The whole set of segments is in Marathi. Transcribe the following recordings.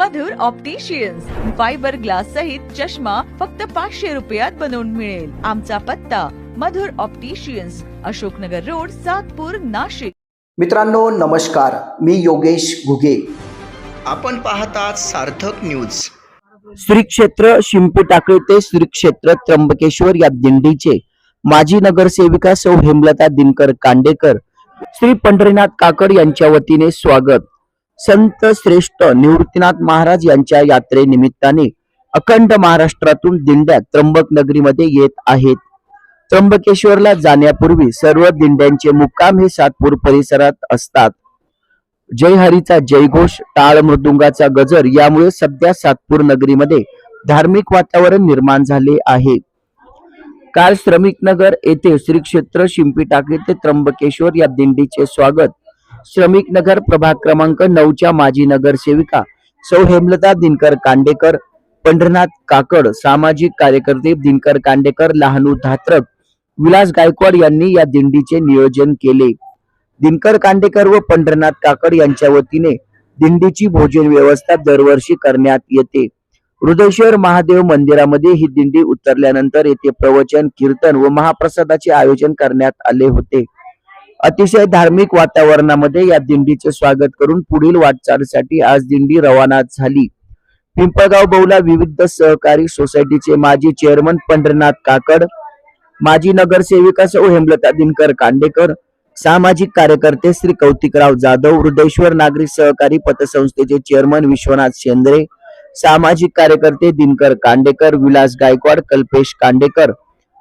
मधुर ऑप्टिशियन्स फायबर ग्लास सहित चष्मा फक्त पाचशे रुपयात बनवून मिळेल. आमचा पत्ता मधुर ऑप्टिशियन्स अशोकनगर रोड सातपूर नाशिक. मित्रांनो नमस्कार. मी योगेश घुगे. आपण पाहतात सार्थक न्यूज श्री क्षेत्र शिंपी टाकळी ते श्री क्षेत्र त्र्यंबकेश्वर या दिंडीचे. माजी नगरसेविका सौ हेमलता दिनकर कांडेकर श्री पंढरीनाथ काकड यांच्या वतीने स्वागत. संत श्रेष्ठ निवृत्तीनाथ महाराज यांच्या यात्रेनिमित्ताने अखंड महाराष्ट्रातून दिंड्या त्र्यंबक नगरीमध्ये येत आहेत. त्र्यंबकेश्वरला जाण्यापूर्वी सर्व दिंड्यांचे मुक्काम हे सातपूर परिसरात असतात. जय हरीचा जयघोष टाळ मृदुंगाचा गजर यामुळे सध्या सातपूर नगरीमध्ये धार्मिक वातावरण निर्माण झाले आहे. काल श्रमिक नगर येथे श्री क्षेत्र शिंपी टाकले ते त्र्यंबकेश्वर या दिंडीचे स्वागत श्रमिक नगर प्रभाग क्रमांक नऊच्या माजी नगरसेविका सौ हेमलता दिनकर कांडेकर पंढरनाथ काकड सामाजिक कार्यकर्ते दिनकर कांडेकर लहानू धात्रक विलास गायकवाड यांनी या दिंडीचे नियोजन केले. दिनकर कांडेकर व पंढरनाथ काकड यांच्या वतीने दिंडीची भोजन व्यवस्था दरवर्षी करण्यात येते. हृदयश्वर महादेव मंदिरामध्ये ही दिंडी उतरल्यानंतर येथे प्रवचन कीर्तन व महाप्रसादाचे आयोजन करण्यात आले होते. अतिशय धार्मिक वातावरणामध्ये या दिंडीचे स्वागत करून पुढील वाटचालीसाठी आज दिंडी रवाना झाली. पिंपळगाव बहुला विविध सहकारी सोसायटीचे माजी चेअरमन पंढरनाथ काकड माजी नगरसेविका सौ हेमलता दिनकर कांडेकर सामाजिक कार्यकर्ते श्री कौतिकराव जाधव हृदयेश्वर नागरिक सहकारी पतसंस्थेचे चेअरमन विश्वनाथ शेंद्रे सामाजिक कार्यकर्ते दिनकर कांडेकर विलास गायकवाड कल्पेश कांडेकर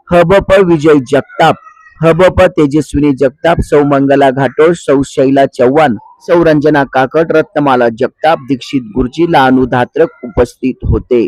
हबप विजय जगताप हबप तेजस्विनी जगताप सौ मंगला घाटोळ सौ शैला चव्हाण सौ रंजना काकड रत्नमाला जगताप दीक्षित गुरुजी लहानू धात्रक उपस्थित होते.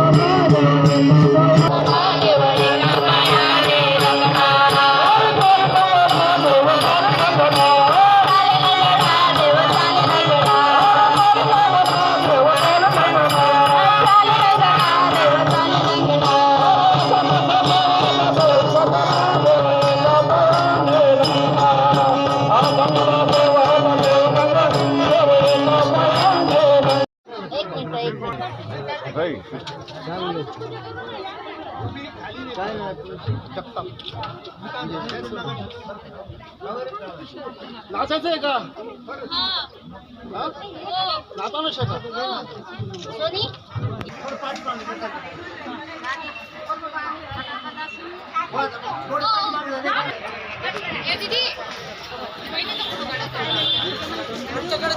नाचायचं आहे का हा? नाचा ना शकत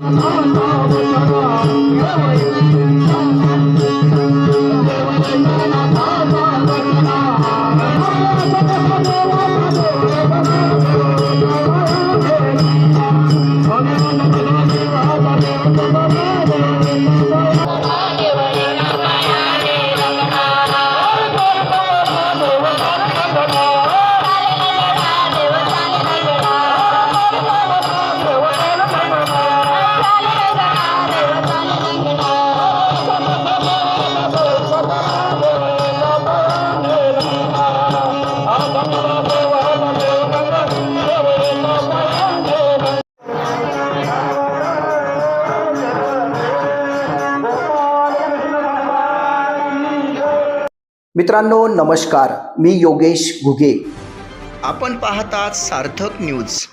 महाराज मित्रांनो नमस्कार. मी योगेश घुगे. आपण पाहतात सार्थक न्यूज.